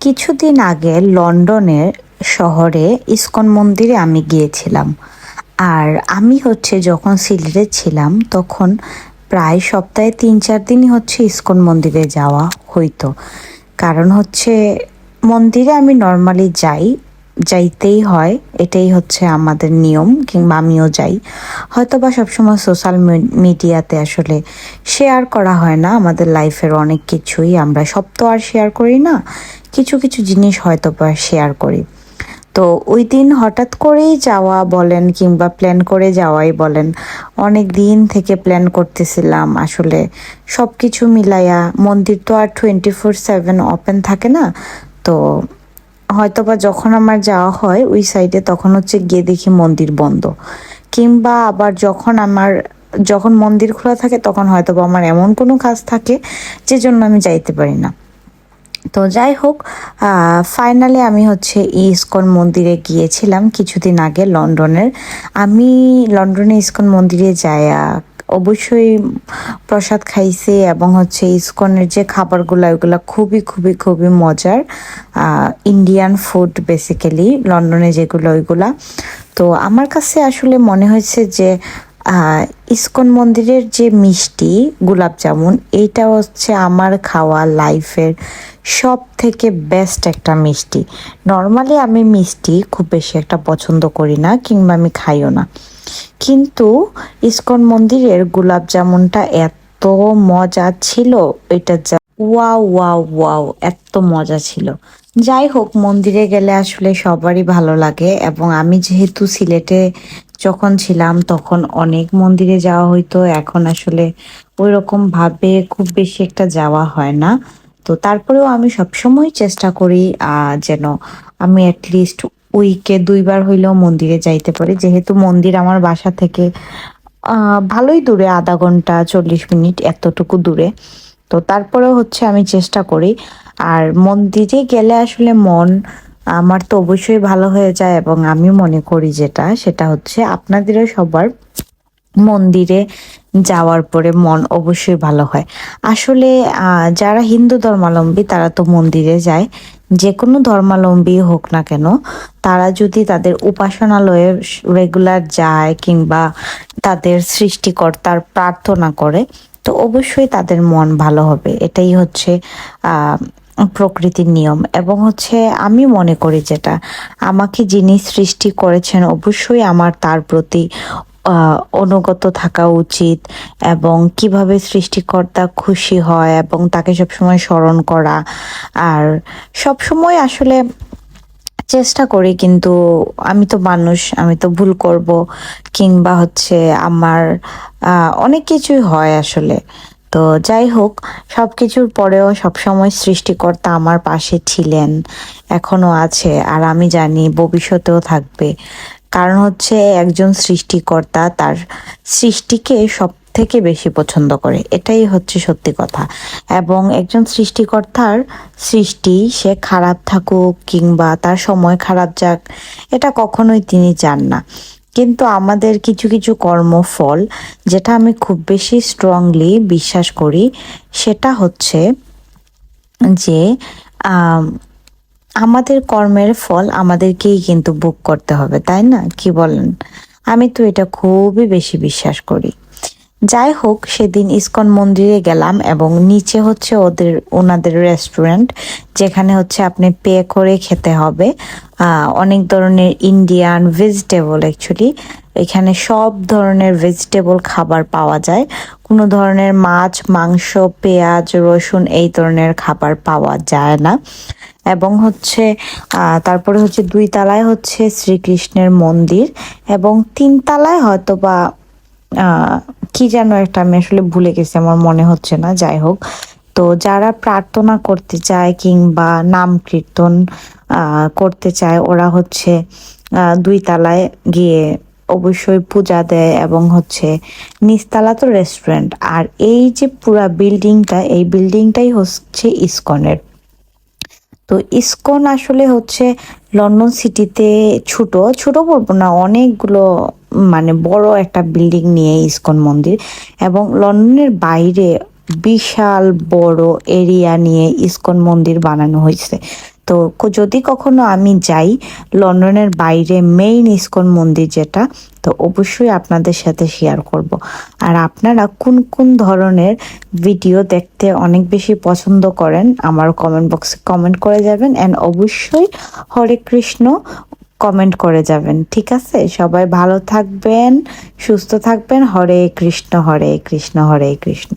কিছুদিন আগে লন্ডনের শহরে ইস্কন মন্দিরে আমি গিয়েছিলাম। আর আমি হচ্ছে যখন সিলেটে ছিলাম, তখন প্রায় সপ্তাহে তিন চার দিনই হচ্ছে ইসকন মন্দিরে যাওয়া হইতো। কারণ হচ্ছে মন্দিরে আমি নর্মালি যাই, যাইতেই হয়, এটাই হচ্ছে আমাদের নিয়ম, কিংবা আমিও যাই। হয়তো বা সবসময় সোশ্যাল মিডিয়াতে আসলে শেয়ার করা হয় না, আমাদের লাইফের অনেক কিছুই আমরা সব তো আর শেয়ার করি না। কিছু কিছু জিনিস হয়তো বা শেয়ার করি। তো ওই দিন হঠাৎ করেই যাওয়া বলেন কিংবা প্ল্যান করে যাওয়াই বলেন, অনেক দিন থেকে প্ল্যান করতেছিলাম আসলে সব কিছু মিলাইয়া। মন্দির তো আর টোয়েন্টি ফোর সেভেন ওপেন থাকে না, তো হয়তো বা যখন আমার যাওয়া হয় ওই সাইডে তখন হচ্ছে গিয়ে দেখি মন্দির বন্ধ। কিংবা আবার যখন আমার, যখন মন্দির খোলা থাকে তখন হয়তো বা আমার এমন কোনো কাজ থাকে যে জন্য আমি যাইতে পারি না। তো যাই হোক ফাইনালি আমি হচ্ছে ইস্কন মন্দিরে গিয়েছিলাম কিছুদিন আগে লন্ডনের। আমি লন্ডনে ইস্কন মন্দিরে যাই অবশ্যই প্রসাদ খাইছি এবং হচ্ছে ইস্কনের যে খাবারগুলো ওইগুলো খুবই খুবই খুবই মজার। ইন্ডিয়ান ফুড বেসিক্যালি লন্ডনে যেগুলো, ওইগুলা। তো আমার কাছে আসলে মনে হয়েছে যে ইস্কন মন্দিরের যে মিষ্টি গোলাপ জামুন, এইটা হচ্ছে আমার খাওয়া লাইফের সব থেকে বেস্ট একটা মিষ্টি। নর্মালি আমি মিষ্টি খুব বেশি একটা পছন্দ করি না কিংবা আমি খাইও না। কিন্তু ইস্কন মন্দিরের গোলাপ জামুনটা এত মজা ছিল, এটা ওয়াও ওয়াও ওয়াও এত মজা ছিল। যাই হোক, মন্দিরে গেলে আসলে সবারই ভালো লাগে এবং আমি যেহেতু সিলেটে যখন ছিলাম তখন অনেক মন্দিরে যাওয়া হইতো। এখন আসলে ওই রকম ভাবে খুব বেশি একটা যাওয়া হয় না। তো তারপরেও আমি সবসময় চেষ্টা করি যেন আমি অ্যাটলিস্ট উইকে দুইবার হইলেও মন্দিরে যাইতে পারি। যেহেতু মন্দির আমার বাসা থেকে ভালোই দূরে, আধা ঘণ্টা চল্লিশ মিনিট, এতটুকু দূরে। তো তারপরেও হচ্ছে আমি চেষ্টা করি। আর মন্দিরে গেলে আসলে মন আমার তো অবশ্যই ভালো হয়ে যায় এবং আমি মনে করি যেটা, সেটা হচ্ছে আপনাদেরও সবার মন্দিরে যাওয়ার পরে মন অবশ্যই ভালো হয়। আসলে যারা হিন্দু ধর্মাবলম্বী তারা তো মন্দিরে যায়। যে কোনো ধর্মাবলম্বী হোক না কেন, তারা যদি তাদের উপাসনালয়ে রেগুলার যায় কিংবা তাদের সৃষ্টিকর্তার প্রার্থনা করে তো অবশ্যই তাদের মন ভালো হবে। এটাই হচ্ছে প্রকৃতির নিয়ম। এবং হচ্ছে আমি মনে করি যেটা, আমাকে যিনি সৃষ্টি করেছেন অবশ্যই আমার তার প্রতি অনুগত থাকা উচিত এবং কীভাবে সৃষ্টিকর্তা খুশি হয় এবং তাকে সবসময় স্মরণ করা। আর সবসময় আসলে চেষ্টা করি, কিন্তু আমি তো মানুষ, আমি তো ভুল করব, কিংবা হচ্ছে আমার অনেক কিছুই হয় আসলে। তো যাই হোক সব কিছুর পরেও সবসময় সৃষ্টিকর্তা আমার পাশে ছিলেন, এখনও আছে, আর আমি জানি ভবিষ্যতেও থাকবে। কারণ হচ্ছে একজন সৃষ্টিকর্তা তার সৃষ্টিকে সব থেকে বেশি পছন্দ করে। এটাই হচ্ছে সত্যি কথা। এবং একজন সৃষ্টিকর্তার সৃষ্টি, সে খারাপ থাকুক কিংবা তার সময় খারাপ যাক, এটা কখনোই তিনি চান না। কিন্তু আমাদের কিছু কিছু কর্মফল যেটা আমি খুব বেশি স্ট্রংলি বিশ্বাস করি, সেটা হচ্ছে যে আমাদের কর্মের ফল আমাদেরকেই কিন্তু বুক করতে হবে, তাই না? কি বলেন? আমি তো এটা খুবই বেশি বিশ্বাস করি। যাই হোক সেদিন ইসকন মন্দিরে গেলাম এবং নিচে হচ্ছে ওদের, ওনাদের রেস্টুরেন্ট যেখানে হচ্ছে আপনি পে করে খেতে হবে। অনেক ধরনের ইন্ডিয়ান ভেজিটেবল অ্যাকচুয়ালি এখানে সব ধরনের ভেজিটেবল খাবার পাওয়া যায়। কোনো ধরনের মাছ, মাংস, পেঁয়াজ, রসুন এই ধরনের খাবার পাওয়া যায় না। এবং হচ্ছে তারপরে হচ্ছে দুই তালায় হচ্ছে শ্রীকৃষ্ণের মন্দির এবং তিন তালায় হয়তো বা কি যেন একটা আমি আসলে ভুলে গেছি, আমার মনে হচ্ছে না, যাই হোক। তো যারা প্রার্থনা করতে চায় কিংবা নাম কীর্তন করতে চায়, ওরা হচ্ছে দুই তালায় গিয়ে অবশ্যই পূজা দেয় এবং হচ্ছে নিচতলা তো রেস্টুরেন্ট আর এই যে পুরা বিল্ডিংটা এই বিল্ডিংটাই হচ্ছে ইসকনের। তো ইসকন আসলে হচ্ছে লন্ডন সিটিতে ছোট ছোট বলব না, অনেকগুলো মানে বড় একটা বিল্ডিং নিয়ে ইসকন মন্দির এবং লন্ডনের বাইরে বিশাল বড় এরিয়া নিয়ে ইস্কন মন্দির বানানো হয়েছে। তো যদি কখনো আমি যাই, লন্ডনের বাইরে মেইন ইস্কন মন্দির যেটা, তো অবশ্যই আপনাদের সাথে শেয়ার করব। আর আপনারা কোন কোন ধরনের ভিডিও দেখতে অনেক বেশি পছন্দ করেন, আমার কমেন্ট বক্সে কমেন্ট করে যাবেন। অ্যান্ড অবশ্যই হরে কৃষ্ণ কমেন্ট করে যাবেন, ঠিক আছে? সবাই ভালো থাকবেন, সুস্থ থাকবেন, হরে কৃষ্ণ হরে কৃষ্ণ হরে কৃষ্ণ।